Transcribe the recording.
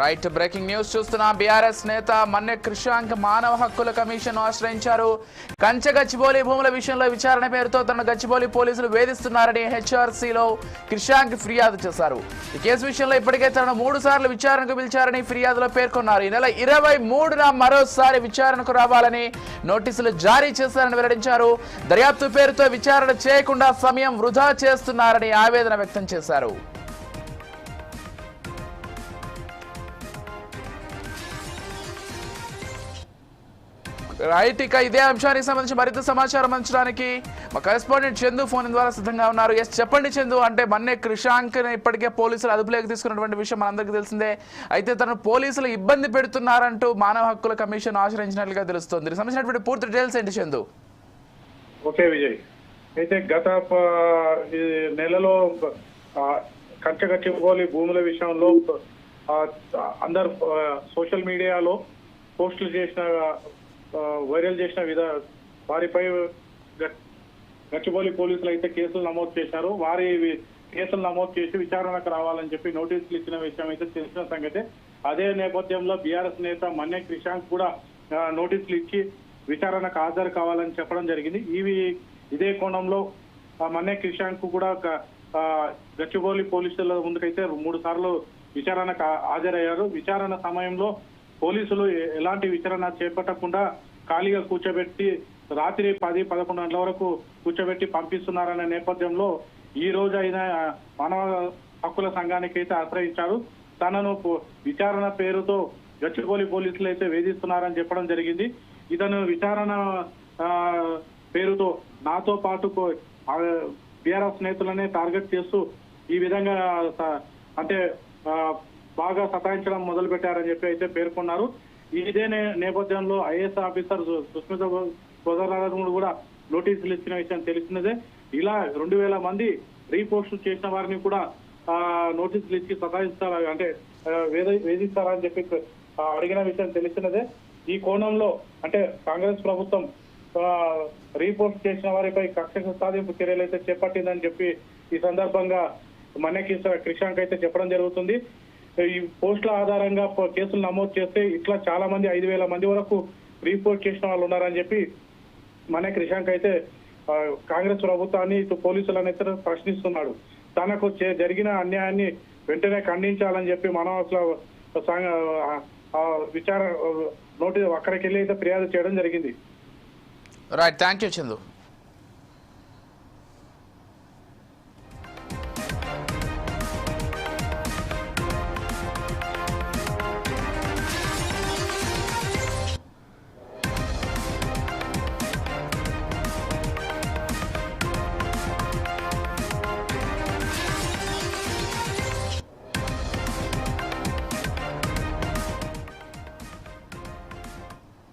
Right breaking news చూస్తున్న BRS నేత మన్నె కృషాంక్ మానవ హక్కుల కమిషన్ ఆశ్రయించారు. కంచె గచ్చిబౌలి భూముల విషయంలో విచారణ పేరుతో తన గచ్చిబౌలి పోలీసులు వేధిస్తున్నారని హెచ్ఆర్సీలో కృషాంక్ ఫిర్యాదు చేశారు. ఈ కేసు విషయంలో ఇప్పటికే తనను మూడు సార్లు విచారణకు పిలిచారని ఫిర్యాదులో పేర్కొన్నారు. ఈ నెల ఇరవై మూడున మరోసారి విచారణకు రావాలని నోటీసులు జారీ చేశారని వెల్లడించారు. దర్యాప్తు పేరుతో విచారణ చేయకుండా సమయం వృధా చేస్తున్నారని ఆవేదన వ్యక్తం చేశారు. రైట్ ఇక ఇదే అంశానికి సంబంధించి మరింత సమాచారం అందించడానికి మా కరెస్పాండెంట్ చందు ఫోన్ ద్వారా సిద్ధంగా ఉన్నారు. ఎస్ చెప్పండి చందు అంటే మన్నే కృషాంక్ ఇప్పటికే పోలీసులు అదుపులోకి తీసుకున్నటువంటి విషయం మనందరికీ తెలిసిందే. అయితే తను పోలీసులు ఇబ్బంది పెడుతున్నారంటూ మానవ హక్కుల కమిషన్ ఆశ్రయించినట్లుగా తెలుస్తుంది. సంబంధించినటువంటి పూర్తి డీటెయిల్స్ ఏంటి చందు? ఓకే విజయ్. అయితే గత నెలలో కంచగచ్చిపోలి భూముల విషయంలో అందరు సోషల్ మీడియాలో పోస్టులు చేసిన వైరల్ చేసిన విధ వారిపై గ- గచ్చిబౌలి పోలీసులు అయితే కేసులు నమోదు చేశారు. వారి కేసులు నమోదు చేసి విచారణకు రావాలని చెప్పి నోటీసులు ఇచ్చిన విషయం అయితే తెలిసిన సంగతే. అదే నేపథ్యంలో బీఆర్ఎస్ నేత మన్నే క్రిషాంక్ కూడా నోటీసులు ఇచ్చి విచారణకు హాజరు కావాలని చెప్పడం జరిగింది. ఇవి ఇదే కోణంలో మన్నే క్రిషాంక్ కూడా గచ్చిబౌలి పోలీసుల ముందుకైతే మూడు సార్లు విచారణకు హాజరయ్యారు. విచారణ సమయంలో పోలీసులు ఎలాంటి విచారణ చేపట్టకుండా ఖాళీగా కూర్చోబెట్టి రాత్రి పది పదకొండు గంటల వరకు కూర్చోబెట్టి పంపిస్తున్నారనే నేపథ్యంలో ఈ రోజు అయిన మానవ హక్కుల సంఘానికి అయితే ఆశ్రయించారు. తనను పో- విచారణ పేరుతో గచ్చిబౌలి పోలీసులు అయితే వేధిస్తున్నారని చెప్పడం జరిగింది. ఇతను విచారణ పేరుతో నాతో పాటు బీఆర్ఎస్ నేతలనే టార్గెట్ చేస్తూ ఈ విధంగా అంటే బాగా సతాయించడం మొదలు పెట్టారని చెప్పి అయితే పేర్కొన్నారు. ఇదే నేపథ్యంలో ఐఏఎస్ ఆఫీసర్ సుస్మిత సోదరులను కూడా నోటీసులు ఇచ్చిన విషయం తెలిసినదే. ఇలా రెండు వేల మంది రీపోస్ట్ చేసిన వారిని కూడా నోటీసులు ఇచ్చి సతాయిస్తారా అంటే వేధ- వేధిస్తారని చెప్పి అడిగిన విషయం తెలిసినదే. ఈ కోణంలో అంటే కాంగ్రెస్ ప్రభుత్వం రీపోర్ట్ రీపోస్ట్ చేసిన వారిపై కక్ష సాధింపు చర్యలు అయితే చేపట్టిందని చెప్పి ఈ సందర్భంగా మనకి కృషాంక్ అయితే చెప్పడం జరుగుతుంది. ఈ పోస్టుల ఆధారంగా కేసులు నమోదు చేస్తే ఇట్లా చాలా మంది ఐదు వేల మంది వరకు రీపోర్ట్ చేసిన వాళ్ళు ఉన్నారని చెప్పి మన క్రిషాంక్ అయితే కాంగ్రెస్ ప్రభుత్వాన్ని ఇటు పోలీసులను అయితే ప్రశ్నిస్తున్నాడు. తనకు జరిగిన అన్యాయాన్ని వెంటనే ఖండించాలని చెప్పి మనం అసలు సంఘ- విచార నోటి అక్కడికి వెళ్ళి అయితే ఫిర్యాదు చేయడం జరిగింది. Right thank you Chandu